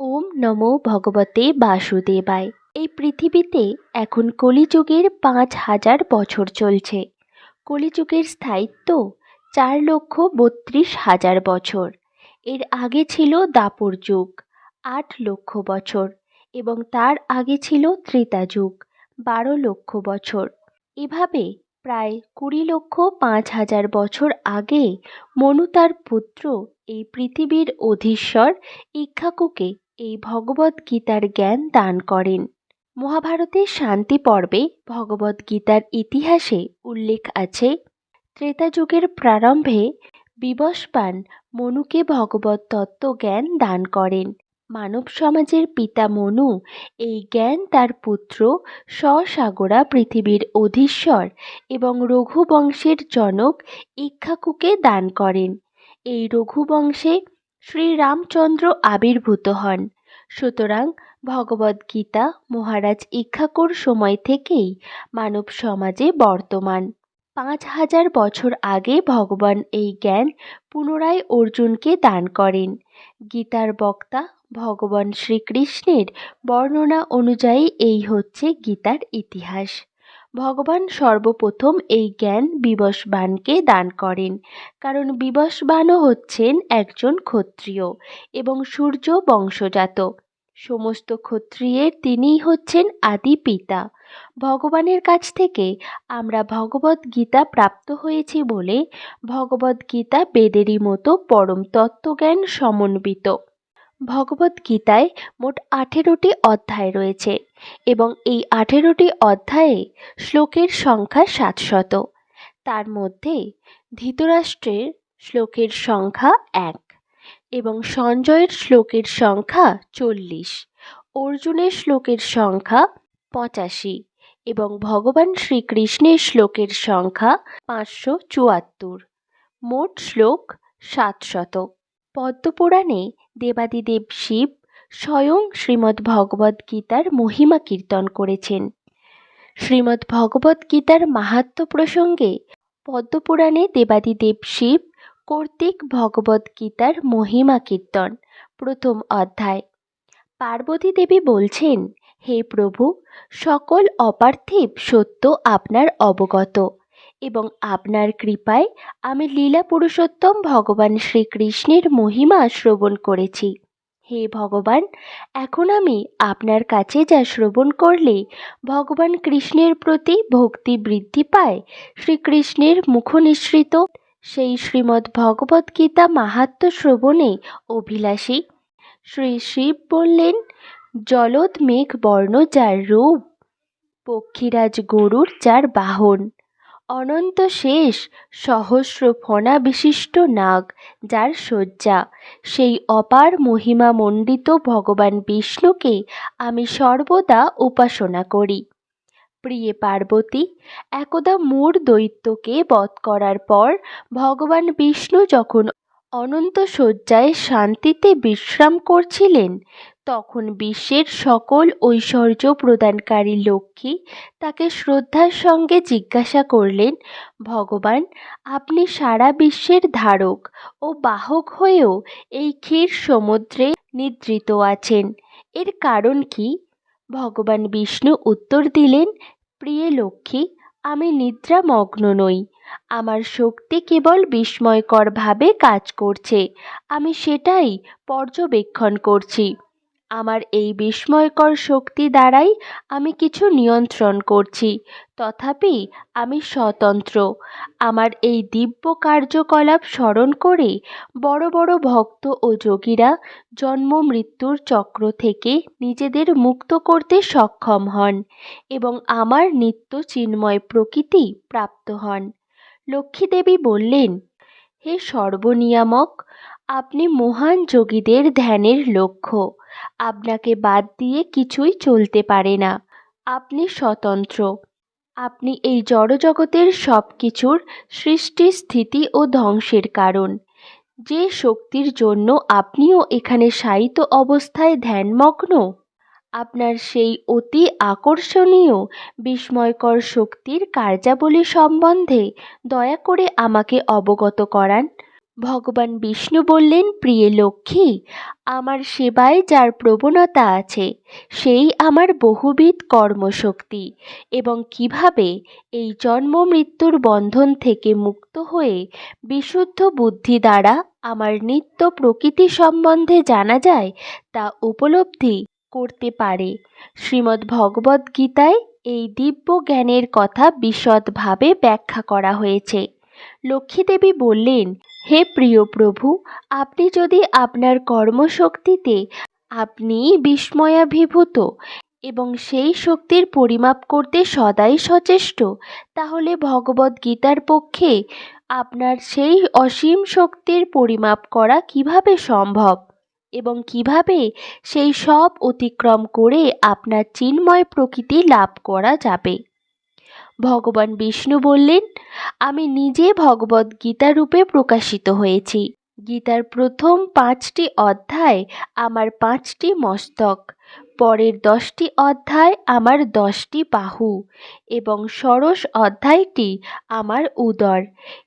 ওম নমো ভগবতে বাসুদেবায়। এই পৃথিবীতে এখন কলিযুগের পাঁচ হাজার বছর চলছে। কলিযুগের স্থায়িত্ব চার লক্ষ বত্রিশ হাজার বছর। এর আগে ছিল দাপর যুগ, আট লক্ষ বছর এবং তার আগে ছিল ত্রেতা যুগ, বারো লক্ষ বছর। এভাবে প্রায় কুড়ি লক্ষ পাঁচ হাজার বছর আগে মনু তার পুত্র এই পৃথিবীর অধীশ্বর ইক্ষ্বাকুকে এই ভগবদ্গীতার জ্ঞান দান করেন। মহাভারতের শান্তি পর্বে ভগবদ্গীতার ইতিহাসে উল্লেখ আছে, ত্রেতা যুগের প্রারম্ভে বিবস্বান মনুকে ভগবত তত্ত্ব জ্ঞান দান করেন। মানব সমাজের পিতা মনু এই জ্ঞান তার পুত্র স্বসাগরা পৃথিবীর অধীশ্বর এবং রঘুবংশের জনক ইক্ষাকুকে দান করেন। এই রঘুবংশে শ্রীরামচন্দ্র আবির্ভূত হন। সুতরাং ভগবদ্গীতা মহারাজ ইক্ষ্বাকুর সময় থেকেই মানব সমাজে বর্তমান। পাঁচ হাজার বছর আগে ভগবান এই জ্ঞান পুনরায় অর্জুনকে দান করেন। গীতার বক্তা ভগবান শ্রীকৃষ্ণের বর্ণনা অনুযায়ী এই হচ্ছে গীতার ইতিহাস। ভগবান সর্বপ্রথম এই জ্ঞান বিবস্বানকে দান করেন, কারণ বিবস্বানও হচ্ছেন একজন ক্ষত্রিয় এবং সূর্য বংশজাত। সমস্ত ক্ষত্রিয়ের তিনিই হচ্ছেন আদি পিতা। ভগবানের কাছ থেকে আমরা ভগবত গীতা প্রাপ্ত হয়েছি বলে ভগবত গীতা বেদেরই মতো পরম তত্ত্বজ্ঞান সমন্বিত। ভগবদ্গীতায় মোট আঠেরোটি অধ্যায় রয়েছে এবং এই আঠেরোটি অধ্যায়ে শ্লোকের সংখ্যা সাতশত। তার মধ্যে ধৃতরাষ্ট্রের শ্লোকের সংখ্যা এক এবং সঞ্জয়ের শ্লোকের সংখ্যা চল্লিশ, অর্জুনের শ্লোকের সংখ্যা পঁচাশি এবং ভগবান শ্রীকৃষ্ণের শ্লোকের সংখ্যা পাঁচশো চুয়াত্তর। মোট শ্লোক সাতশত। পদ্মপুরাণে দেবাদিদেব শিব স্বয়ং শ্রীমদ্ ভগবদ্ গীতার মহিমা কীর্তন করেছেন। শ্রীমদ্ ভগবদ্ গীতার মাহাত্ম প্রসঙ্গে পদ্মপুরাণে দেবাদিদেব শিব কর্তৃক ভগবদ্ গীতার মহিমা কীর্তন, প্রথম অধ্যায়। পার্বতী দেবী বলছেন, হে প্রভু, সকল অপার্থিব সত্য আপনার অবগত। এবং আপনার কৃপায় আমি লীলা পুরুষোত্তম ভগবান শ্রীকৃষ্ণের মহিমা শ্রবণ করেছি। হে ভগবান, এখন আমি আপনার কাছে যা শ্রবণ করলে ভগবান কৃষ্ণের প্রতি ভক্তি বৃদ্ধি পায়, শ্রীকৃষ্ণের মুখনিসৃত, সেই শ্রীমদ্ ভগবদ্গীতা মাহাত্ম শ্রবণে অভিলাষী। শ্রী শিব বললেন, জলদ মেঘ বর্ণ যার রূপ, পক্ষীরাজ গরুর যার বাহন। অনন্ত শেষ সহস্র ফণা বিশিষ্ট নাগ যার শয্যা। সেই অপার মহিমা মণ্ডিত ভগবান বিষ্ণুকে আমি সর্বদা উপাসনা করি। প্রিয়ে পার্বতী, একদা মূর দৈত্যকে বধ করার পর ভগবান বিষ্ণু যখন অনন্ত শয্যায় শান্তিতে বিশ্রাম করছিলেন তখন বিশ্বের সকল ঐশ্বর্য প্রদানকারী লক্ষ্মী তাকে শ্রদ্ধার সঙ্গে জিজ্ঞাসা করলেন, ভগবান, আপনি সারা বিশ্বের ধারক ও বাহক হয়েও এই ক্ষীর সমুদ্রে নিদ্রিত আছেন। এর কারণ কি? ভগবান বিষ্ণু উত্তর দিলেন, প্রিয় লক্ষ্মী, আমি নিদ্রামগ্ন নই। আমার শক্তি কেবল বিস্ময়করভাবে কাজ করছে। আমি সেটাই পর্যবেক্ষণ করছি। আমার এই বিস্ময়কর শক্তি দ্বারাই আমি কিছু নিয়ন্ত্রণ করছি। তথাপি আমি স্বতন্ত্র। আমার এই দিব্য কার্যকলাপ স্মরণ করে বড় বড় ভক্ত ও যোগীরা জন্ম মৃত্যুর চক্র থেকে নিজেদের মুক্ত করতে সক্ষম হন এবং আমার নিত্য চিন্ময় প্রকৃতি প্রাপ্ত হন। লক্ষ্মীদেবী বললেন, হে সর্বনিয়ামক, আপনি মহান যোগীদের ধ্যানের লক্ষ্য। আপনাকে বাদ দিয়ে কিছুই চলতে পারে না। আপনি স্বতন্ত্র। আপনি এই জড়জগতের সব কিছুর সৃষ্টি স্থিতি ও ধ্বংসের কারণ। যে শক্তির জন্য আপনিও এখানে শায়িত অবস্থায় ধ্যানমগ্ন, আপনার সেই অতি আকর্ষণীয়, বিস্ময়কর শক্তির কার্যাবলী সম্বন্ধে দয়া করে আমাকে অবগত করান। ভগবান বিষ্ণু বললেন, প্রিয় লক্ষ্মী, আমার সেবায় যার প্রবণতা আছে, সেই আমার বহুবিধ কর্মশক্তি এবং কীভাবে এই জন্ম মৃত্যুর বন্ধন থেকে মুক্ত হয়ে বিশুদ্ধ বুদ্ধি দ্বারা আমার নিত্য প্রকৃতি সম্বন্ধে জানা যায়, তা উপলব্ধি করতে পারে? শ্রীমদ্ ভগবদ্ গীতায় এই দিব্য জ্ঞানের কথা বিশদভাবে ব্যাখ্যা করা হয়েছে। লক্ষ্মীদেবী বললেন হে প্রিয় প্রভু, আপনি যদি আপনার কর্মশক্তিতে আপনি বিস্ময়াভিভূত এবং সেই শক্তির পরিমাপ করতে সদাই সচেষ্ট, তাহলে ভগবদ্ গীতার পক্ষে আপনার সেই অসীম শক্তির পরিমাপ করা কীভাবে সম্ভব এবং কীভাবে সেই সব অতিক্রম করে আপনার চিন্ময় প্রকৃতি লাভ করা যাবে? ভগবান বিষ্ণু বললেন, আমি নিজে ভগবদ্ গীতা রূপে প্রকাশিত হয়েছি। গীতার প্রথম পাঁচটি অধ্যায় আমার পাঁচটি মস্তক, পরের দশটি অধ্যায় আমার দশটি বাহু, এবং ষোড়শ অধ্যায়টি আমার উদর,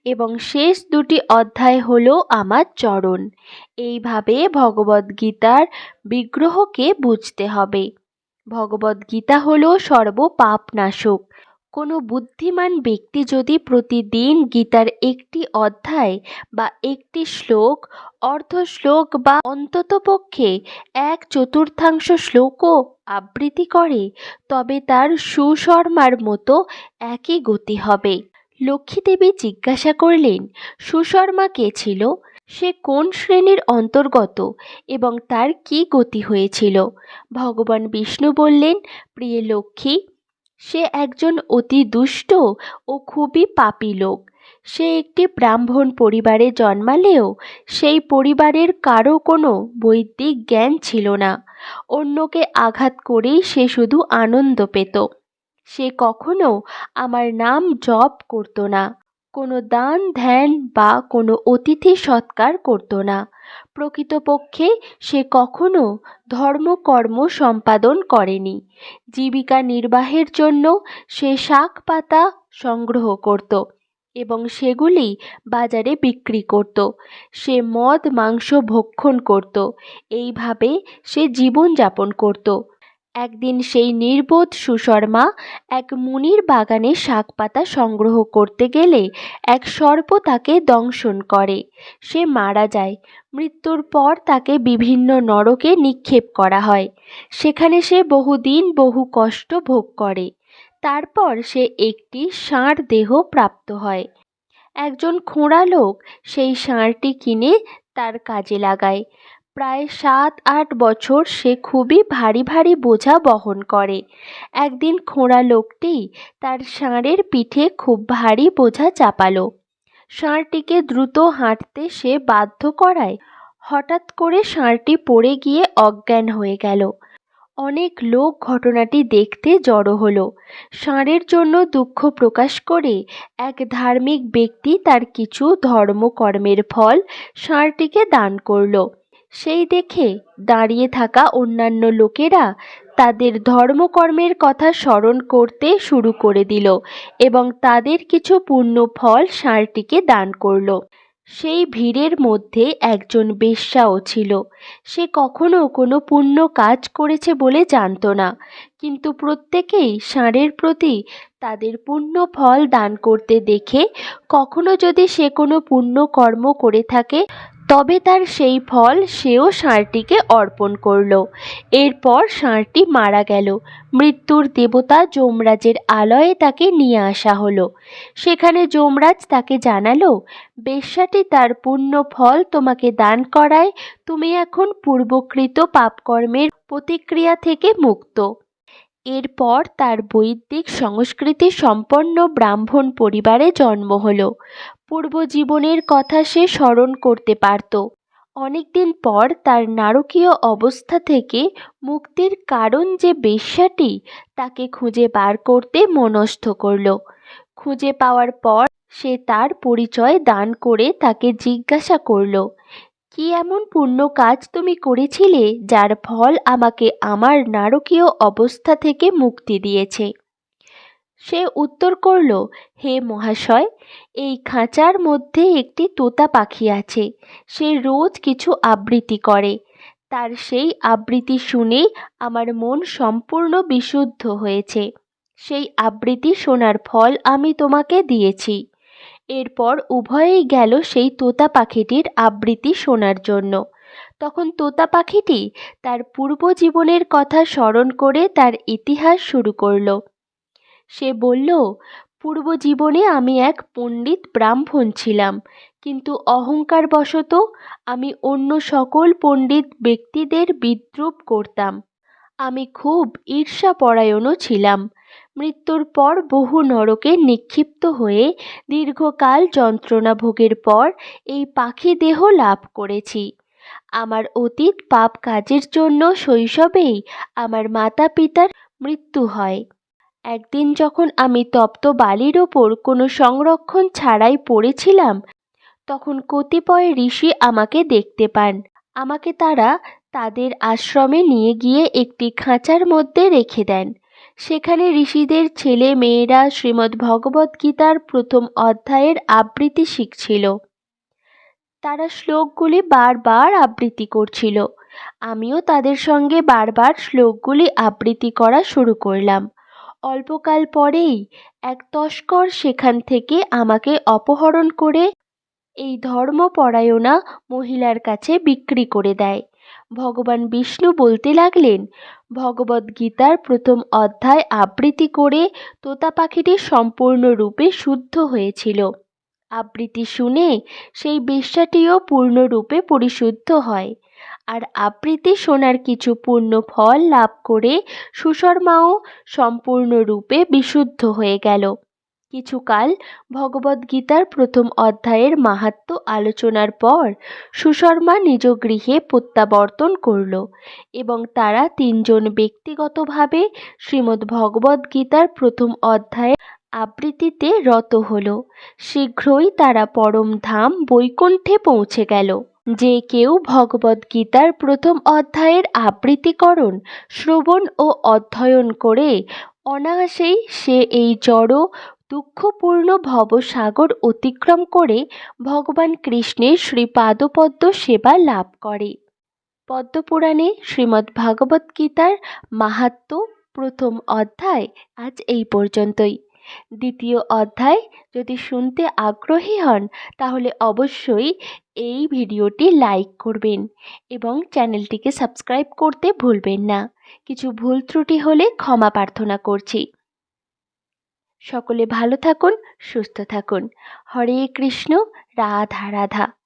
এবং শেষ দুটি অধ্যায় হল আমার চরণ। এইভাবে ভগবদ্গীতার বিগ্রহকে বুঝতে হবে। ভগবদ্গীতা হল সর্বপাপনাশক। কোনো বুদ্ধিমান ব্যক্তি যদি প্রতিদিন গীতার একটি অধ্যায় বা একটি শ্লোক অর্ধ শ্লোক বা অন্ততপক্ষে এক চতুর্থাংশ শ্লোকও আবৃত্তি করে, তবে তার সুশর্মার মতো একই গতি হবে। লক্ষ্মীদেবী জিজ্ঞাসা করলেন, সুশর্মা কে ছিল? সে কোন শ্রেণির অন্তর্গত এবং তার কি গতি হয়েছিল? ভগবান বিষ্ণু বললেন, প্রিয় লক্ষ্মী সে একজন অতি দুষ্ট ও খুবই পাপী লোক। সে একটি ব্রাহ্মণ পরিবারে জন্মালেও সেই পরিবারের কারও কোনো বৈদিক জ্ঞান ছিল না। অন্যকে আঘাত করেই সে শুধু আনন্দ পেত। সে কখনো আমার নাম জপ করতো না। কোনো দান, ধ্যান বা কোনো অতিথি সৎকার করতো না। প্রকৃতপক্ষে সে কখনো ধর্মকর্ম সম্পাদন করেনি। জীবিকা নির্বাহের জন্য সে শাক পাতা সংগ্রহ করত এবং সেগুলি বাজারে বিক্রি করত। সে মদ, মাংস ভক্ষণ করত। এইভাবে সে জীবনযাপন করত। একদিন সেই নির্বোধ সুশর্মা এক মুনির বাগানে শাক পাতা সংগ্রহ করতে গেলে এক সর্প তাকে দংশন করে। সে মারা যায়। মৃত্যুর পর তাকে বিভিন্ন নরকে নিক্ষেপ করা হয়। সেখানে সে বহুদিন বহু কষ্ট ভোগ করে। তারপর সে একটি ষাঁড় দেহ প্রাপ্ত হয়। একজন খোঁড়া লোক সেই ষাঁড়টি কিনে তার কাজে লাগায়। প্রায় সাত আট বছর সে খুবই ভারী ভারী বোঝা বহন করে। একদিন খোঁড়া লোকটি তার ষাঁড়ের পিঠে খুব ভারী বোঝা চাপালো। ষাঁড়টিকে দ্রুত হাঁটতে সে বাধ্য করায়। হঠাৎ করে ষাঁড়টি পড়ে গিয়ে অজ্ঞান হয়ে গেল। অনেক লোক ঘটনাটি দেখতে জড়ো হলো। ষাঁড়ের জন্য দুঃখ প্রকাশ করে এক ধার্মিক ব্যক্তি তার কিছু ধর্মকর্মের ফল ষাঁড়টিকে দান করল। সেই দেখে দাঁড়িয়ে থাকা অন্যান্য লোকেরা তাদের ধর্মকর্মের কথা স্মরণ করতে শুরু করে দিল এবং তাদের কিছু পূর্ণ ফল ষাঁড়টিকে দান করল। সেই ভিড়ের মধ্যে একজন বেশ্যাও ছিল। সে কখনো কোনো পুণ্য কাজ করেছে বলে জানতো না, কিন্তু প্রত্যেকেই ষাঁড়ের প্রতি তাদের পুণ্য ফল দান করতে দেখে কখনো যদি সে কোনো পুণ্য কর্ম করে থাকে তবে তার সেই ফল সেও ষাঁড়টিকে অর্পণ করল। এরপর ষাঁড়টি মারা গেল। মৃত্যুর দেবতা যমরাজের আলয়ে তাকে নিয়ে আসা হলো। সেখানে যমরাজ তাকে জানালো, বেশ্যাটি তার পুণ্য ফল তোমাকে দান করায়, তুমি এখন পূর্বকৃত পাপকর্মের প্রতিক্রিয়া থেকে মুক্ত। এরপর তার বৈদিক সংস্কৃতি সম্পন্ন ব্রাহ্মণ পরিবারে জন্ম হলো। পূর্বজীবনের কথা সে স্মরণ করতে পারত। অনেকদিন পর তার নারকীয় অবস্থা থেকে মুক্তির কারণ যে বেশ্যাটি তাকে খুঁজে বার করতে মনস্থ করল। খুঁজে পাওয়ার পর সে তার পরিচয় দান করে তাকে জিজ্ঞাসা করল কি এমন পুণ্য কাজ তুমি করেছিলে যার ফল আমাকে আমার নারকীয় অবস্থা থেকে মুক্তি দিয়েছে? সে উত্তর করল, হে মহাশয়, এই খাঁচার মধ্যে একটি তোতা পাখি আছে, সে রোজ কিছু আবৃত্তি করে। তার সেই আবৃত্তি শুনেই আমার মন সম্পূর্ণ বিশুদ্ধ হয়েছে। সেই আবৃত্তি শোনার ফল আমি তোমাকে দিয়েছি। এরপর উভয়েই গেল সেই তোতা পাখিটির আবৃত্তি শোনার জন্য। তখন তোতা পাখিটি তার পূর্ব জীবনের কথা স্মরণ করে তার ইতিহাস শুরু করল। সে বলল, পূর্ব জীবনে আমি এক পণ্ডিত ব্রাহ্মণ ছিলাম, কিন্তু অহংকারবশত আমি অন্য সকল পণ্ডিত ব্যক্তিদের বিদ্রুপ করতাম। আমি খুব ঈর্ষাপরায়ণও ছিলাম মৃত্যুর পর বহু নরকে নিক্ষিপ্ত হয়ে দীর্ঘকাল যন্ত্রণা ভোগের পর এই পাখি দেহ লাভ করেছি। আমার অতীত পাপ কাজের জন্য শৈশবেই আমার মাতা পিতার মৃত্যু হয়। একদিন যখন আমি তপ্ত বালির ওপর কোনো সংরক্ষণ ছাড়াই পড়েছিলাম, তখন কতিপয় ঋষি আমাকে দেখতে পান। আমাকে তারা তাদের আশ্রমে নিয়ে গিয়ে একটি খাঁচার মধ্যে রেখে দেন। সেখানে ঋষিদের ছেলে মেয়েরা শ্রীমদ্ ভগবদ্ গীতার প্রথম অধ্যায়ের আবৃত্তি শিখছিল। তারা শ্লোকগুলি বারবার আবৃত্তি করছিল। আমিও তাদের সঙ্গে বারবার শ্লোকগুলি আবৃত্তি করা শুরু করলাম। অল্পকাল পরেই এক তস্কর সেখান থেকে আমাকে অপহরণ করে এই ধর্মপরায়ণা মহিলার কাছে বিক্রি করে দেয়। ভগবান বিষ্ণু বলতে লাগলেন ভগবদ্গীতার প্রথম অধ্যায় আবৃত্তি করে তোতা পাখিটি সম্পূর্ণরূপে শুদ্ধ হয়েছিল। আবৃত্তি শুনে সেই বিশ্বাটিও পূর্ণরূপে পরিশুদ্ধ হয়। আর আবৃত্তি শোনার কিছু পূর্ণ ফল লাভ করে সুশর্মাও সম্পূর্ণরূপে বিশুদ্ধ হয়ে গেল। কিছুকাল ভগবদ্গীতার প্রথম অধ্যায়ের মাহাত্ম্য আলোচনার পর সুশর্মা নিজ গৃহে প্রত্যাবর্তন করল এবং তারা তিনজন ব্যক্তিগতভাবে শ্রীমদ্ ভগবদ্গীতার প্রথম অধ্যায়ের আবৃত্তিতে রত হল। শীঘ্রই তারা পরম ধাম বৈকুণ্ঠে পৌঁছে গেল। যে কেউ ভগবদ্গীতার প্রথম অধ্যায়ের আবৃত্তিকরণ, শ্রবণ ও অধ্যয়ন করে অনায়াসেই সে এই জড় দুঃখপূর্ণ ভবসাগর অতিক্রম করে ভগবান কৃষ্ণের শ্রীপাদপদ্ম সেবা লাভ করে। পদ্মপুরাণে শ্রীমদ্ ভাগবত মাহাত্ম প্রথম অধ্যায় আজ এই পর্যন্তই। দ্বিতীয় অধ্যায়, যদি শুনতে আগ্রহী হন, তাহলে অবশ্যই এই ভিডিওটি লাইক করবেন এবং চ্যানেলটিকে সাবস্ক্রাইব করতে ভুলবেন না। কিছু ভুল ত্রুটি হলে ক্ষমা প্রার্থনা করছি। সকলে ভালো থাকুন সুস্থ থাকুন। হরে কৃষ্ণ রাধা রাধা।